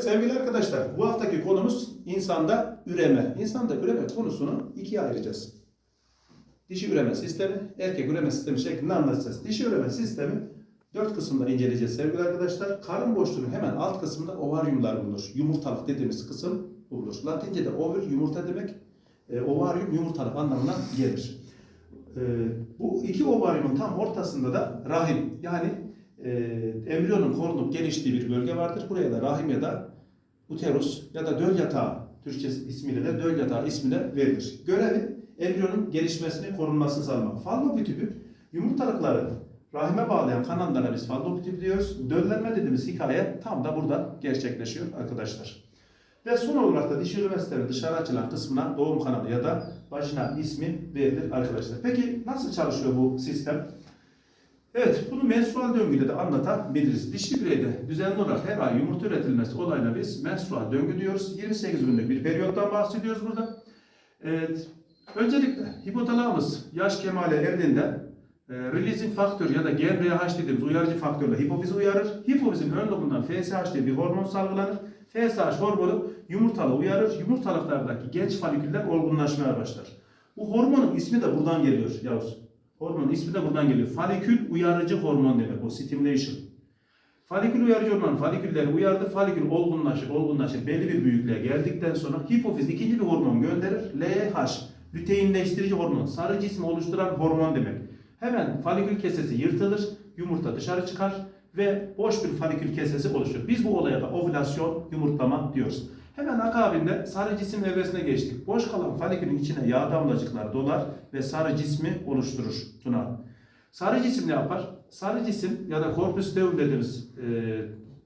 Sevgili arkadaşlar, bu haftaki konumuz insanda üreme. İnsanda üreme konusunu ikiye ayıracağız. Dişi üreme sistemi, erkek üreme sistemi şeklinde anlatacağız. Dişi üreme sistemi dört kısımda inceleyeceğiz sevgili arkadaşlar. Karın boşluğunun hemen alt kısmında ovaryumlar bulunur. Yumurtalık dediğimiz kısım bulunur. Latince'de ovül yumurta demek, e, ovaryum yumurtalık anlamına gelir. E, bu iki ovaryumun tam ortasında da rahim yani e, embriyonun korunup geliştiği bir bölge vardır. Buraya da rahim ya da uterus ya da döl yatağı Türkçe ismiyle de döl yatağı ismiyle verilir. Görevi embriyonun gelişmesini, korunmasını sağlamak. Fallopi tüpü yumurtalıkları rahime bağlayan kanallara biz fallopi tüpü diyoruz. Döllenme dediğimiz hikaye tam da burada gerçekleşiyor arkadaşlar. Ve son olarak da dişi sistemi dışarı açılan kısmına doğum kanalı ya da vajina ismi verilir arkadaşlar. Peki nasıl çalışıyor bu sistem? Evet, bunu menstrual döngüyle de anlatabiliriz. Dişli bireyde düzenli olarak her ay yumurta üretilmesi olayına biz menstrual döngü diyoruz. 28 günlük bir periyottan bahsediyoruz burada. Evet, öncelikle hipotalamus yaş kemale erdiğinde e, releasing faktör ya da GmbH dediğimiz uyarıcı faktörle hipofizi uyarır. Hipofizin ön lobundan FSH diye bir hormon salgılanır. FSH hormonu yumurtalığı uyarır. Yumurtalıklardaki genç faliküller olgunlaşmaya başlar. Bu hormonun ismi de buradan geliyor Yavuz. Hormonun ismi de buradan geliyor. Falikül uyarıcı hormon demek o stimulation. Falikül uyarıcı hormon falikülleri uyardı. Falikül olgunlaşır, olgunlaşır. Belli bir büyüklüğe geldikten sonra hipofiz ikinci bir hormon gönderir. LH, lüteinleştirici hormon. Sarı cismi oluşturan hormon demek. Hemen falikül kesesi yırtılır. Yumurta dışarı çıkar ve boş bir falikül kesesi oluşur. Biz bu olaya da ovülasyon, yumurtlama diyoruz. Hemen akabinde sarı cisim evresine geçtik. Boş kalan falikülün içine yağ damlacıklar dolar ve sarı cismi oluşturur Tuna. Sarı cisim ne yapar? Sarı cisim ya da korpus deum dediğimiz e,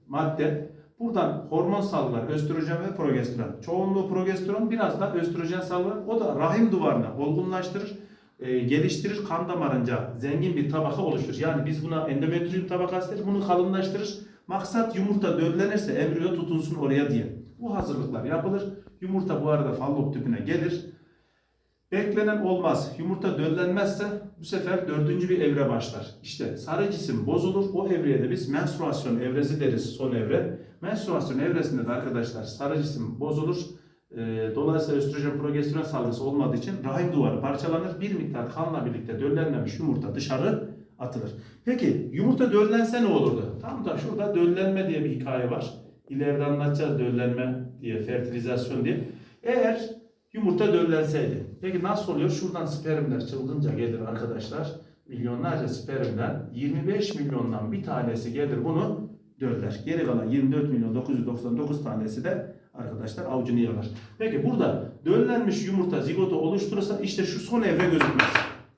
madde buradan hormon salgılar östrojen ve progesteron. Çoğunluğu progesteron biraz da östrojen salgılar. O da rahim duvarını olgunlaştırır, e, geliştirir, kan damarınca zengin bir tabaka oluşturur. Yani biz buna endometrium tabakası deriz, bunu kalınlaştırır. Maksat yumurta döllenirse embriyo tutunsun oraya diye. Bu hazırlıklar yapılır. Yumurta bu arada fallop tüpüne gelir. Beklenen olmaz. Yumurta döllenmezse bu sefer dördüncü bir evre başlar. İşte sarı cisim bozulur. O evreye de biz menstruasyon evresi deriz son evre. Menstruasyon evresinde de arkadaşlar sarı cisim bozulur. Ee, Dolayısıyla östrojen progesteron salgısı olmadığı için rahim duvarı parçalanır. Bir miktar kanla birlikte döllenmemiş yumurta dışarı atılır. Peki yumurta döllense ne olurdu? Tam da şurada döllenme diye bir hikaye var. İleride anlatacağız döllenme diye, fertilizasyon diye. Eğer yumurta döllenseydi. Peki nasıl oluyor? Şuradan spermler çılgınca gelir arkadaşlar. Milyonlarca spermden 25 milyondan bir tanesi gelir bunu döller. Geri kalan 24 milyon 999 tanesi de arkadaşlar avucunu yalar. Peki burada döllenmiş yumurta zigotu oluşturursa işte şu son evre gözükmez.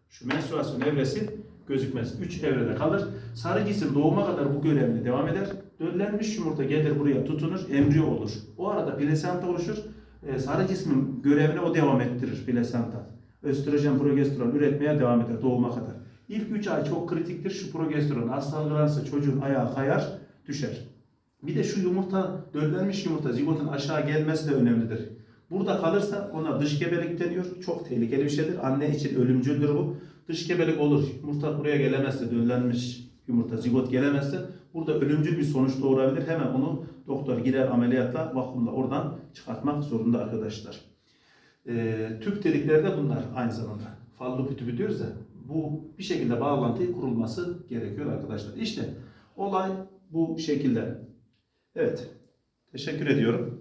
Şu menstruasyon evresi gözükmez. 3 evrede kalır. Sarı cisim doğuma kadar bu görevini devam eder. Döllenmiş yumurta gelir buraya tutunur, embriyo olur. O arada plasenta oluşur. Ee, sarı cismin görevini o devam ettirir plasenta. Östrojen, progesteron üretmeye devam eder doğuma kadar. İlk 3 ay çok kritiktir. Şu progesteron az çocuğun ayağı kayar, düşer. Bir de şu yumurta, döllenmiş yumurta zigotun aşağı gelmesi de önemlidir. Burada kalırsa ona dış gebelik deniyor. Çok tehlikeli bir şeydir. Anne için ölümcüldür bu. Dış gebelik olur. Yumurta buraya gelemezse, döllenmiş yumurta zigot gelemezse burada ölümcül bir sonuç doğurabilir. Hemen onu doktor girer ameliyatla, vakumla oradan çıkartmak zorunda arkadaşlar. Ee, tüp dedikleri de bunlar aynı zamanda. Fallopi tüpü diyoruz ya. Bu bir şekilde bağlantı kurulması gerekiyor arkadaşlar. İşte olay bu şekilde. Evet. Teşekkür ediyorum.